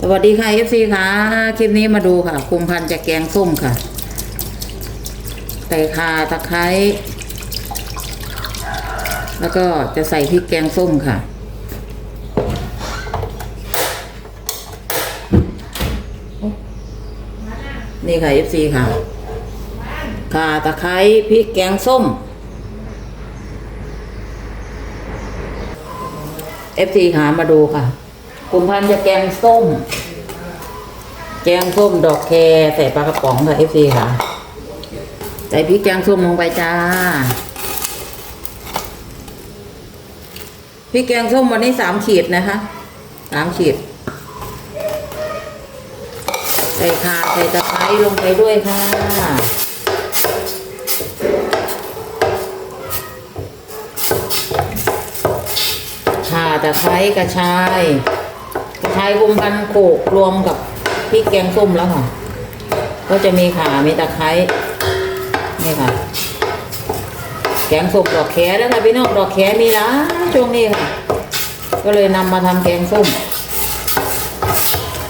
สวัสดีค่ะเอฟซีค่ะ คลิปนี้มาดูค่ะ คุมพันธุ์จะแกงส้มค่ะใส่ข่าตะไคร้แล้วก็จะใส่พริกแกงส้มค่ะ นี่ค่ะเอฟซีค่ะข่าตะไคร้พริกแกงส้มเอฟซีหามาดูค่ะ คุมพันจะแกงส้ม แกงส้มดอกแครใส่ปลากระป๋องค่ะเอฟซีค่ะใส่พริกแกงส้มลงไปจ้าพริกแกงส้มวันนี้สามขีดนะคะสามขีด ใส่ข่าใส่ตะไคร้ลงไปด้วยค่ะข่าตะไคร้กระชาย กระชายวมกันโขกรวมกับพริกแกงส้มแล้วค่ะ ก็จะมีข่ามีตะไคร้นี่ค่ะ แกงส้มดอกแคแล้วค่ะพี่น้องดอกแคมีละช่วงนี้ค่ะ ก็เลยนำมาทำแกงส้ม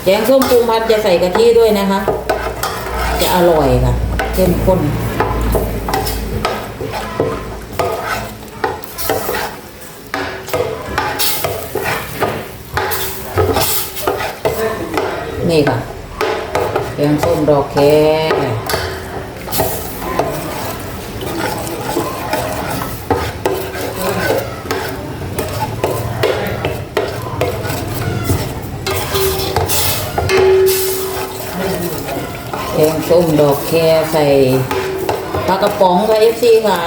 แกงส้มปรุงพันธุ์จะใส่กะทิด้วยนะคะ จะอร่อยค่ะเข้มข้น นี่ค่ะแกงส้มดอกแคแกงส้มดอกแคใส่ปลากระป๋องค่ะเอฟซีค่ะ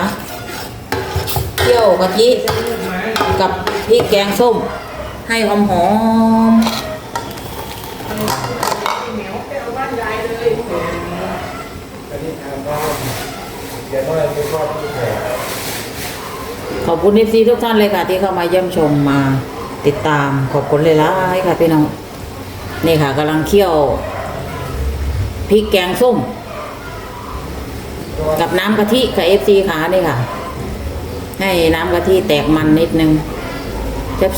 เคี่ยวกะทิกับพริกแกงส้มให้หอมหอม ขอบคุณเอฟซีทุกท่านเลยค่ะ ที่เข้ามาเยี่ยมชมมาติดตามขอบคุณเลยล่ะค่ะพี่น้อง นี่ค่ะกำลังเคี่ยวพริกแกงส้ม กับน้ำกะทิค่ะเอฟซีขานี่ค่ะ ให้น้ำกะทิแตกมันนิดนึง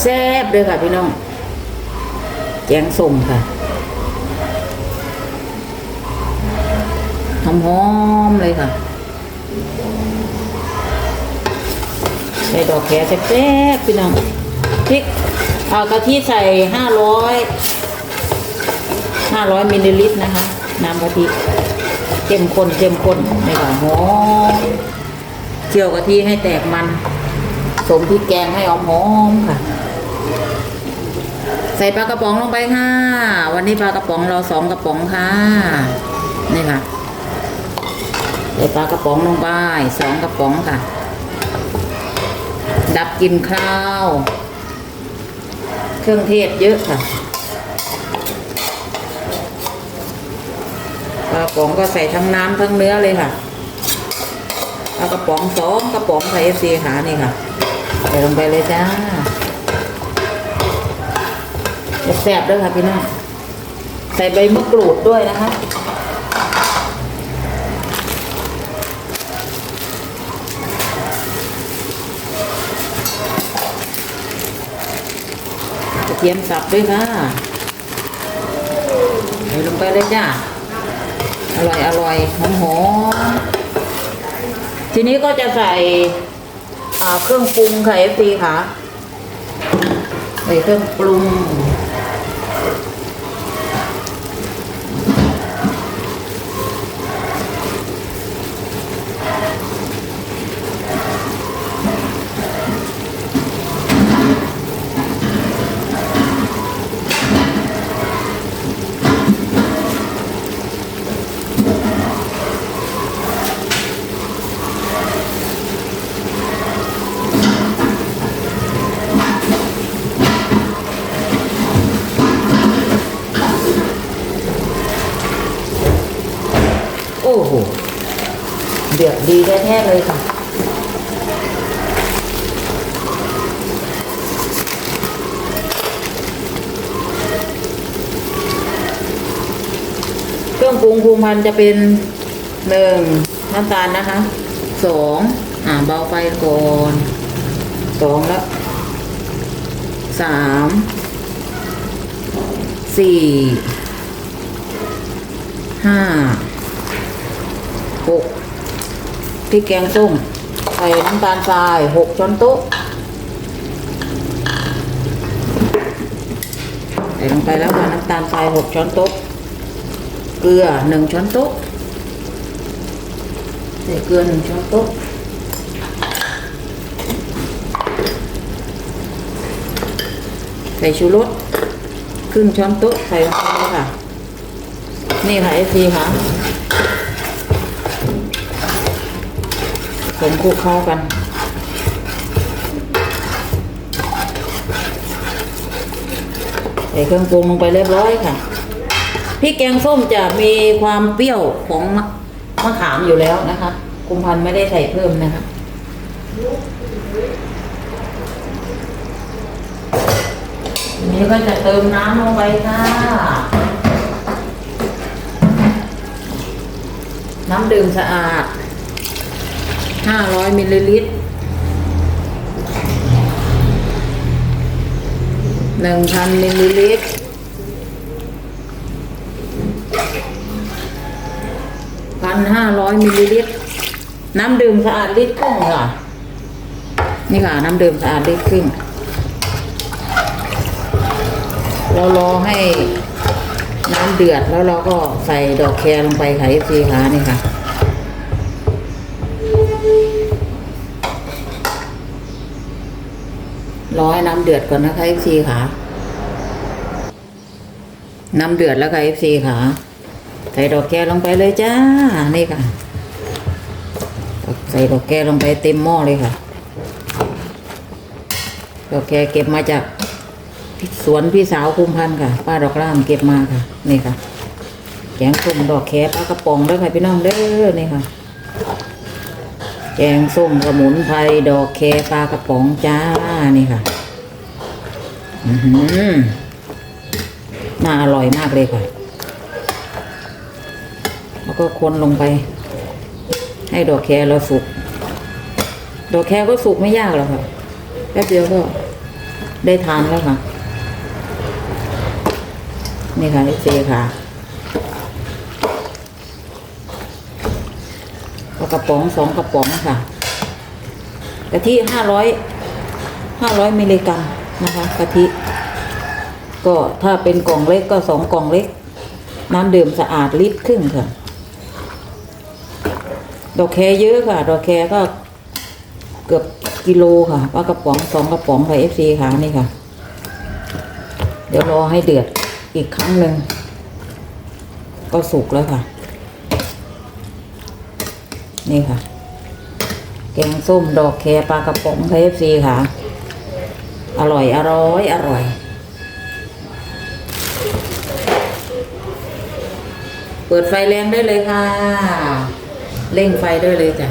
แซ่บๆเลยค่ะพี่น้อง แกงส้มค่ะ หอมๆเลยค่ะใส่ดอกแครแซ่บๆพี่น้องพริกเอากะทิใส่ห้าร้อยห้าร้อยมิลลิลิตรนะคะ น้ำกะทิเข้มข้นเข้มข้นนี่ค่ะหอมเจียวกะทิให้แตกมัน สมพริกแกงให้หอมค่ะ ใส่ปลากระป๋องลงไปค่ะ วันนี้ปลากระป๋องเราสองกระป๋องค่ะ นี่ค่ะ ใส่ปลากระป๋องลงไปสองกระป๋องค่ะ ดับกลิ่นข้าว เครื่องเทศเยอะค่ะปลากระป๋องก็ใส่ทั้งน้ำทั้งเนื้อเลยค่ะปลากระป๋องสองกระป๋องใส่เอฟซีขานี่ค่ะใส่ลงไปเลยจ้าแซ่บด้วยค่ะพี่น้องใส่ใบมะกรูดด้วยนะคะ เทียมสับด้วยค่ะใส่ลงไปเลยจ้าอร่อยอร่อยหอมหอมทีนี้ก็จะใส่เครื่องปรุงค่ะเอฟซีค่ะใส่เครื่องปรุง โอ้โหเดือดดีแท้ๆเลยค่ะเครื่องปรุงภูมิพันจะเป็นหนึ่งน้ำตาลนะคะสองอ่าเบาไฟก่อนสองแล้วสามสี่ห้า หกพริกแกงส้มใส่น้ำตาลทรายหกช้อนโต๊ะใส่ลงไปแล้วค่ะน้ำตาลทรายหกช้อนโต๊ะเกลือหนึ่งช้อนโต๊ะใส่เกลือหนึ่งช้อนโต๊ะใส่ชูรสครึ่งช้อนโต๊ะใส่ลงไปเลยค่ะ นี่ค่ะเอซีค่ะ ผงคลุกเข้ากันใส่เครื่องปรุงลงไปเรียบร้อยค่ะพริกแกงส้มจะมีความเปรี้ยวของมะขามอยู่แล้วนะคะคุมพันธ์ไม่ได้ใส่เพิ่มนะคะนี้ก็จะเติมน้ำลงไปค่ะ น้ำดื่มสะอาด 500มิลลิลิตร1,000มิลลิลิตรพันห้าร้อยมิลลิลิตร น้ำดื่มสะอาดลิตรครึ่งค่ะ นี่ค่ะ น้ำดื่มสะอาดลิตรครึ่ง เรารอให้น้ำเดือดแล้วเราก็ใส่ดอกแครลงไปค่ะเอฟซีค่ะนี่ค่ะ รอให้น้ำเดือดก่อนนะคะเอฟซีค่ะ น้ำเดือดแล้วค่ะเอฟซีค่ะ ใส่ดอกแครลงไปเลยจ้า นี่ค่ะ ใส่ดอกแครลงไปเต็มหม้อเลยค่ะดอกแครเก็บมาจากสวนพี่สาวคุมพันธ์ค่ะ ป้าดอกล่ามเก็บมาค่ะ นี่ค่ะ แกงส้มดอกแคปลากระป๋องด้อค่ะพี่น้องเด้อนี่ค่ะ แกงส้มสมุนไพรดอกแคปลากระป๋องจ้านี่ค่ะ อือหือน่าอร่อยมากเลยค่ะ แล้วก็คนลงไป ให้ดอกแคเราสุก ดอกแคก็สุกไม่ยากหรอกค่ะแป๊บเดียวก็ได้ทานแล้วค่ะ นี่ค่ะเจค่ะกระป๋องสองกระป๋องค่ะกะทิห้าร้อยห้าร้อยมิลลิกรัม นะคะกะทิ ก็ถ้าเป็นกล่องเล็กก็สองกล่องเล็ก น้ำดื่มสะอาดลิตรครึ่งค่ะ ดอกแคเยอะค่ะ ดอกแคก็เกือบกิโลค่ะว่ากระป๋องสองกระป๋องค่ะเอฟซีค่ะนี่ค่ะ เดี๋ยวรอให้เดือดอีกครั้งหนึ่งก็สุกแล้วค่ะ นี่ค่ะ แกงส้มดอกแคปลากระป๋องเคฟซีค่ะ อร่อยอร่อยอร่อย เปิดไฟแรงได้เลยค่ะ เร่งไฟได้เลยจ้ะ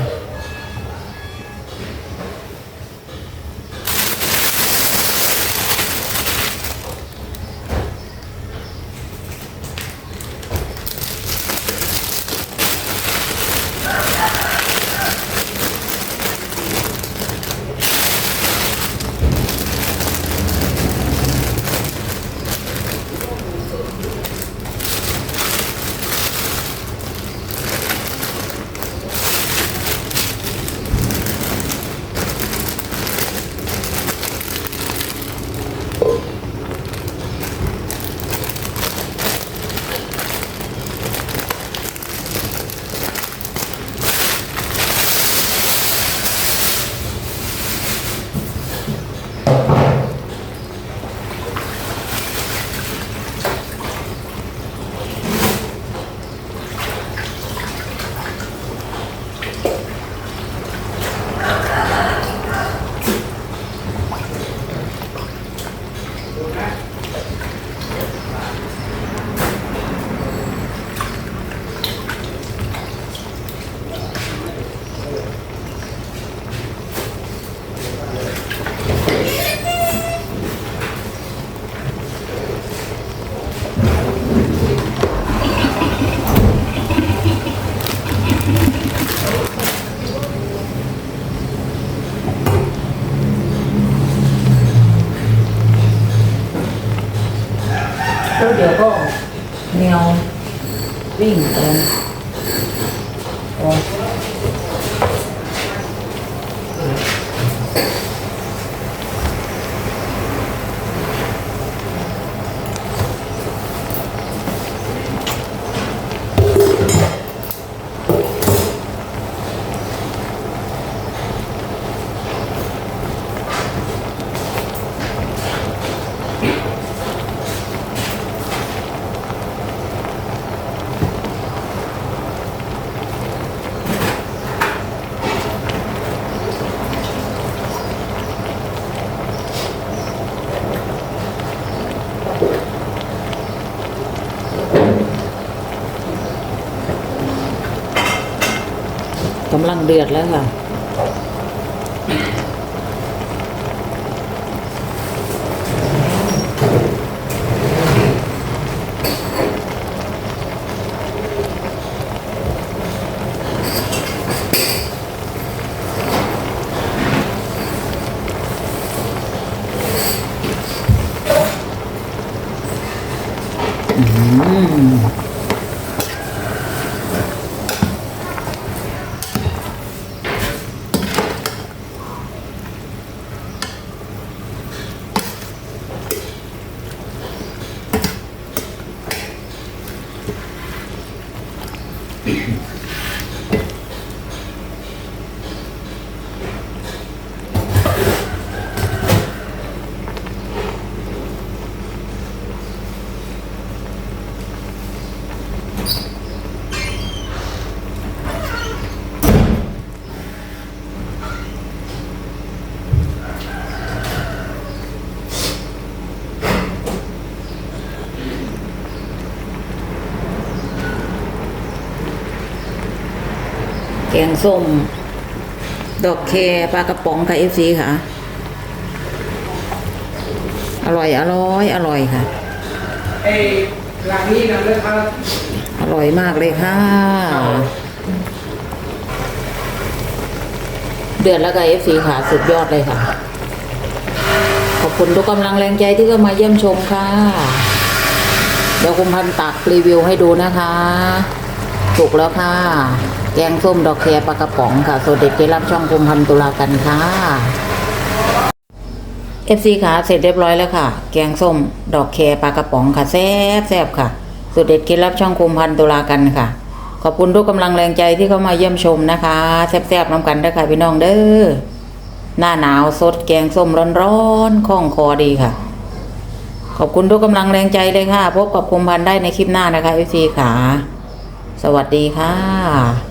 วิ่งำลังเดือดแล้วค่ะ แกงส้ม ดอกแคปลากระป๋องค่ะเอฟซีค่ะ อร่อยอร่อยอร่อยค่ะไอ้หลังนี้นะเลยครับอร่อยมากเลยค่ะ เดือดแล้วก็เอฟซีค่ะ สุดยอดเลยค่ะ ขอบคุณทุกกำลังแรงใจที่เข้ามาเยี่ยมชมค่ะ เดี๋ยวคุณพันตักรีวิวให้ดูนะคะ ถูกแล้วค่ะ แกงส้มดอกแคปลากระป๋องค่ะโซเด็ดได้รับช่องคุมพันตุลากันค่ะเอฟซีค่ะเสร็จเรียบร้อยแล้วค่ะ แกงส้มดอกแคปลากระป๋องค่ะแซ่บแซ่บค่ะสูตรเด็ดเคล็ดลับช่องคุมพันตุลากันค่ะ ขอบคุณทุกกำลังแรงใจที่เข้ามาเยี่ยมชมนะคะแซ่บๆน้ำกันด้อค่ะพี่น้องเด้อหน้าหนาวสดแกงส้มร้อนๆคล่องคอดีค่ะ ขอบคุณทุกกำลังแรงใจเลยค่ะ พบกับคุมพันธ์ได้ในคลิปหน้านะคะเอฟซีค่ะ สวัสดีค่ะ